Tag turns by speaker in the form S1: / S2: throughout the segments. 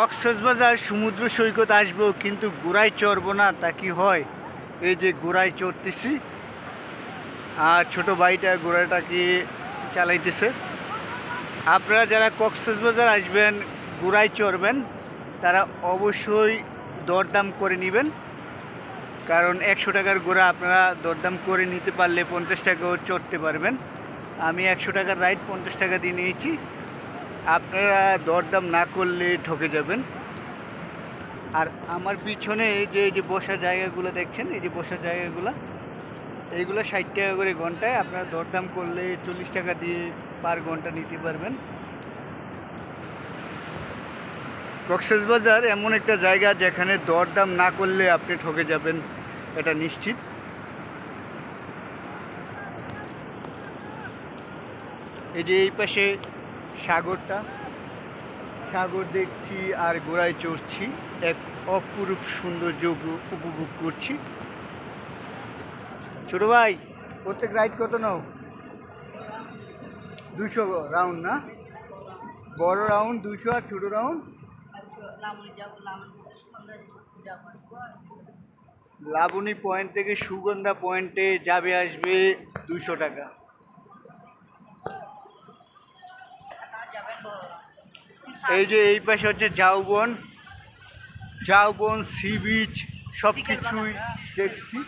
S1: কক্সবাজার সমুদ্র সৈকত আসব কিন্তু গোড়ায় চড়বো না, তা কি হয়? এই যে গোড়ায় চড়তেছি, আর ছোট ভাইটা গোড়াটাকে চালাইতেছে। আপনারা যারা কক্সবাজার আসবেন, গোড়ায় চড়বেন, তারা অবশ্যই দরদাম করে নেবেন। কারণ একশো টাকার গোড়া আপনারা দরদাম করে নিতে পারলে পঞ্চাশ টাকাও চড়তে পারবেন। আমি একশো টাকার রাইড পঞ্চাশ টাকা দিয়ে নিয়েছি। আপনারা দরদাম না করলে ঠকে যাবেন। আর আমার পিছনে যে, এই যে বসার জায়গাগুলো দেখছেন, এই যে বসার জায়গাগুলো, এইগুলো ষাট টাকা করে ঘন্টায়। আপনারা দরদাম করলে চল্লিশ টাকা দিয়ে পার ঘণ্টা নিতে পারবেন। কক্সবাজার এমন একটা জায়গা যেখানে দরদাম না করলে আপনি ঠকে যাবেন, এটা নিশ্চিত। এই যে এই পাশে সাগরটা। সাগর দেখছি আর গোড়ায় চড়ছি। এক অপরূপ সৌন্দর্য উপ- উপভোগ করছি। ছোট ভাই, প্রত্যেক রাইড কত নাও? দুশো রাউন্ড না? বড় রাউন্ড দুশো আর ছোট রাউন্ড লাবণী পয়েন্ট থেকে সুগন্ধা পয়েন্টে যাবে, আসবে দুশো টাকা। এই যে এই পাশে হচ্ছে ঝাউবন ঝাউবন সি বিচ সব কিছুই দেখছি।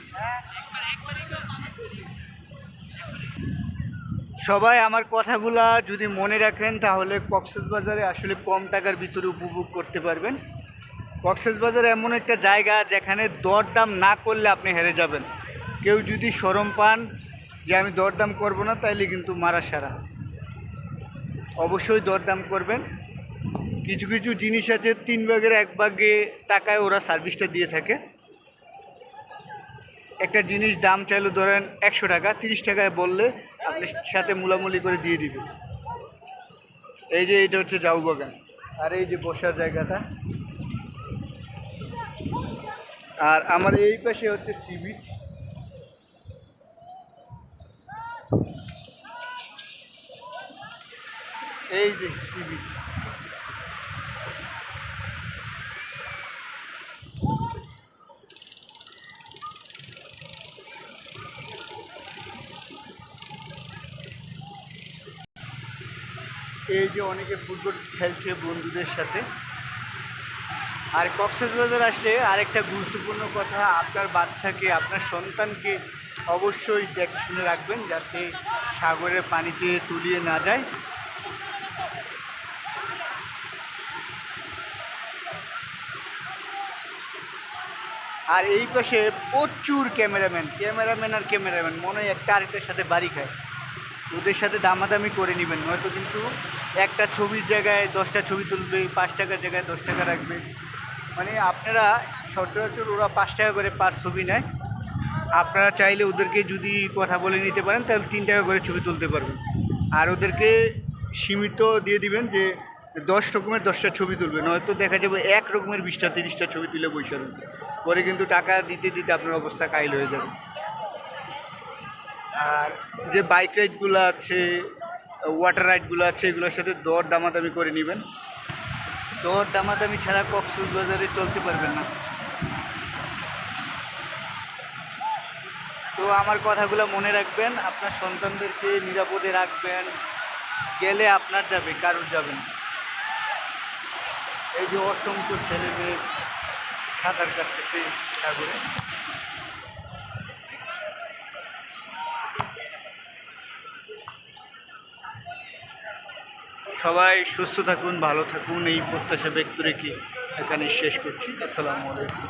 S1: সবাই আমার কথাগুলা যদি মনে রাখেন তাহলে কক্সবাজারে আসলে কম টাকার ভিতরে উপভোগ করতে পারবেন। কক্সবাজার এমন একটা জায়গা যেখানে দরদাম না করলে আপনি হেরে যাবেন। কেউ যদি সরম পান যে আমি দরদাম করব না তাইলে কিন্তু মারা সারা। অবশ্যই দরদাম করবেন। কিছু কিছু জিনিস আছে, তিন ভাগের এক ভাগে টাকায় ওরা সার্ভিসটা দিয়ে থাকে। একটা জিনিস দাম চাইলে ধরেন একশো টাকা, তিরিশ টাকায় বললে আপনি সাথে মুলামুলি করে দিয়ে দিবে। এই যে এটা হচ্ছে জাউ বাগান। আর এই যে বসার জায়গাটা। আর আমার এই পাশে হচ্ছে সি বিচ এই যে সি বিচ এই যে অনেকে ফুটবল খেলছে বন্ধুদের সাথে। আর কক্সবাজার আসলে আরেকটা গুরুত্বপূর্ণ কথা, আপনার বাচ্চাকে, আপনার সন্তানকে অবশ্যই দেখে শুনে রাখবেন যাতে সাগরের পানিতে তুলিয়ে না যায়। আর এই পাশে প্রচুর ক্যামেরাম্যান ক্যামেরাম্যান আর ক্যামেরাম্যান, মনে হয় একটা আরেকটার সাথে বাড়ি খায়। ওদের সাথে দামাদামি করে নেবেন, নয়তো কিন্তু একটা ছবির জায়গায় দশটা ছবি তুলবে, পাঁচ টাকার জায়গায় দশ টাকা রাখবে। মানে আপনারা সচরাচর ওরা পাঁচ টাকা করে পার ছবি নেয়। আপনারা চাইলে ওদেরকে যদি কথা বলে নিতে পারেন, তাহলে তিন টাকা করে ছবি তুলতে পারবেন। আর ওদেরকে সীমিত দিয়ে দিবেন যে দশ রকমের দশটা ছবি তুলবে। নয়তো দেখা যাবে এক রকমের বিশটা, তিরিশটা ছবি তুলে বসে রয়েছে। পরে কিন্তু টাকা দিতে দিতে আপনার অবস্থা কাইল হয়ে যাবে। আর যে বাইক রাইডগুলো আছে ওয়াটার রাইডগুলো আছে, এগুলোর সাথে দর দামাদামি করে নেবেন। দর দামাদামি ছাড়া কক্সবাজারে চলতে পারবেন না। তো আমার কথাগুলো মনে রাখবেন, আপনার সন্তানদেরকে নিরাপদে রাখবেন, গেলে আপনার যাবে, কারোর যাবে না। এই যে অসংখ্য ছেলেদের সাঁতার কাটতেছে সাগরে। সবাই সুস্থ থাকুন ভালো থাকুন। এই প্রত্যাশা ব্যক্ত রেখে এখানে শেষ করছি। আসসালামু আলাইকুম।